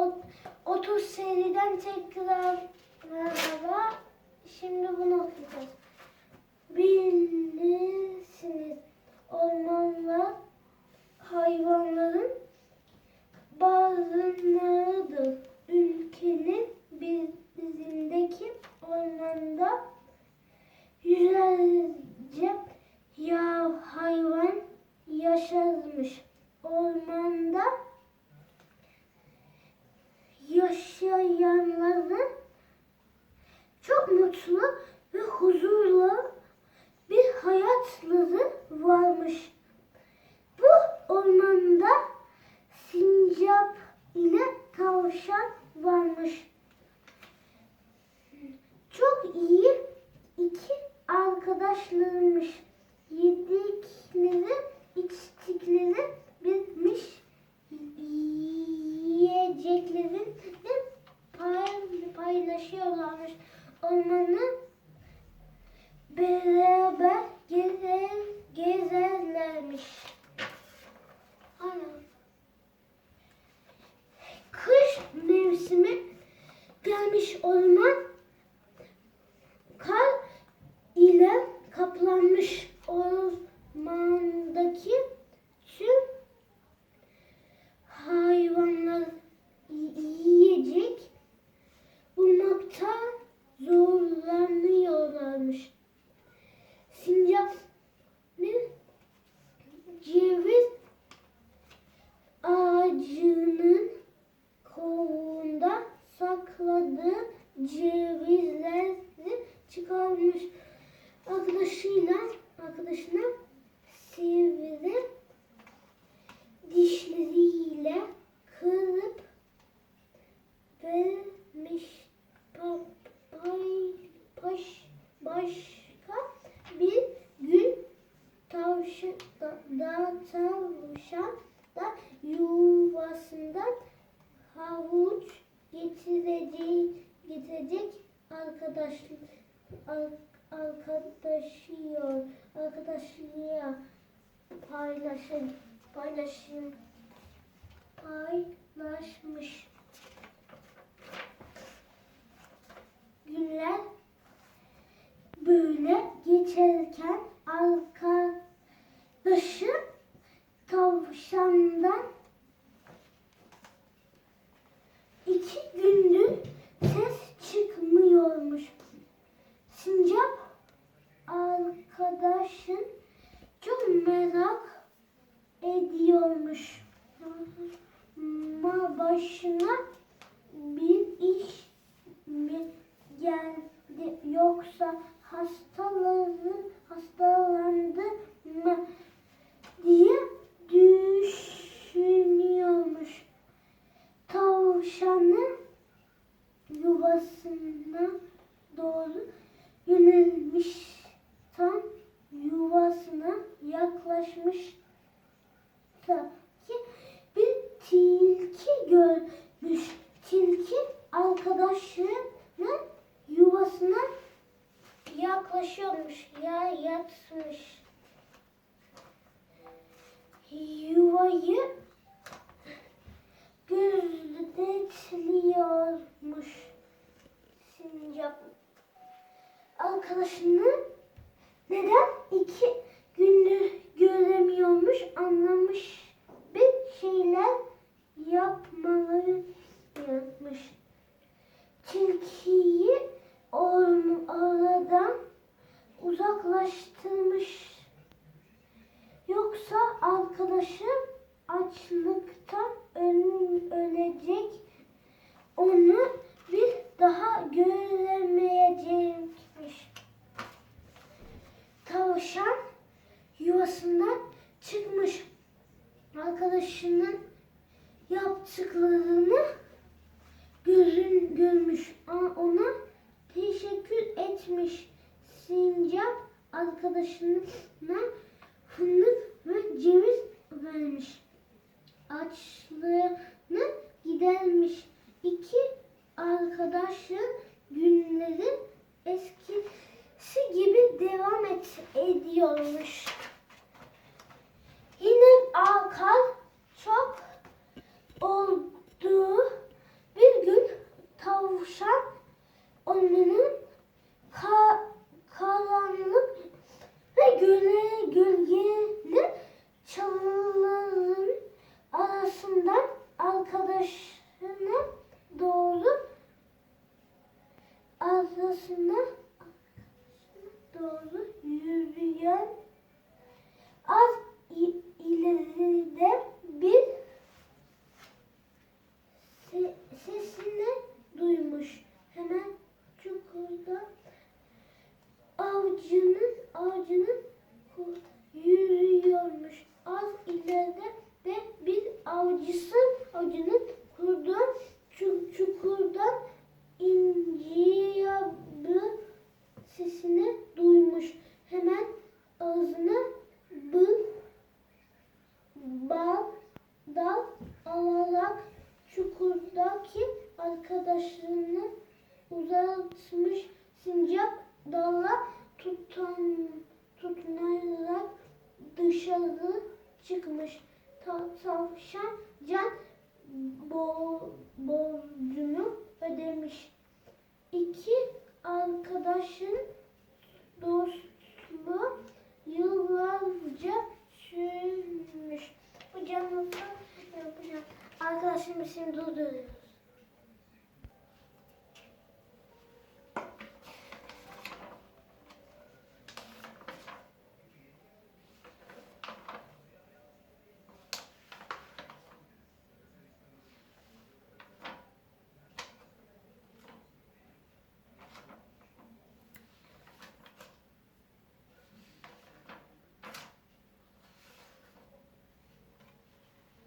o, 30 seriden tekrar merhaba. Şimdi bunu okuyacağız. Bilirsiniz ormanlar hayvanların barınağıdır. Ülkenin bizimdeki ormanda yüzlerce ya hayvan yaşarmış. Ormanda yaşayanların çok mutlu ve huzurlu bir hayatları varmış. Bu ormanda sincap ile tavşan varmış. Beraber gezer, gezerlermiş. Aynen. Kış mevsimi gelmiş orman tavşan da yuvasından havuç getirecek getirecek arkadaş ar- arkadaşıyor arkadaşlığa paylaşın paylaşın paylaşmış. Günler böyle geçerken arkadaşı tavşandan iki gündür ses çıkmıyormuş. Sincap arkadaşın çok merak ediyormuş. Ma başına bir iş doğru yönelmiş. Tam yuvasına yaklaşmış ki bir tilki görmüş. Tilki arkadaşının yuvasına yaklaşıyormuş. Ya yatmış. Yuvayı gözetliyormuş. Sincap arkadaşını neden iki gündür göremiyormuş anlamış bir şeyler yapmaları yapmış. Tilkiyi or- oradan uzaklaştırmış. Yoksa arkadaşım açlıktan öl- ölecek. Onu bir daha göremeyecekmiş. Tavşan yuvasından çıkmış. Arkadaşının yaptıklarını görün, görmüş. Ama ona etmiş. Sincap arkadaşına fındık ve ceviz vermiş. Açlığını gidermiş. İki arkadaşı günleri eskisi gibi devam et, ediyormuş. Yine akal çok olduğu Daki görüş. Arkadaşlarını uzatmış sincap dala tutan, tutunarak dışarı çıkmış. Ta, tavşan can bo, borcunu ödemiş. İki arkadaşın dostluğu yıllarca sürmüş. Bu canlısı yapacağım. Arkadaşım şimdi durduruyoruz.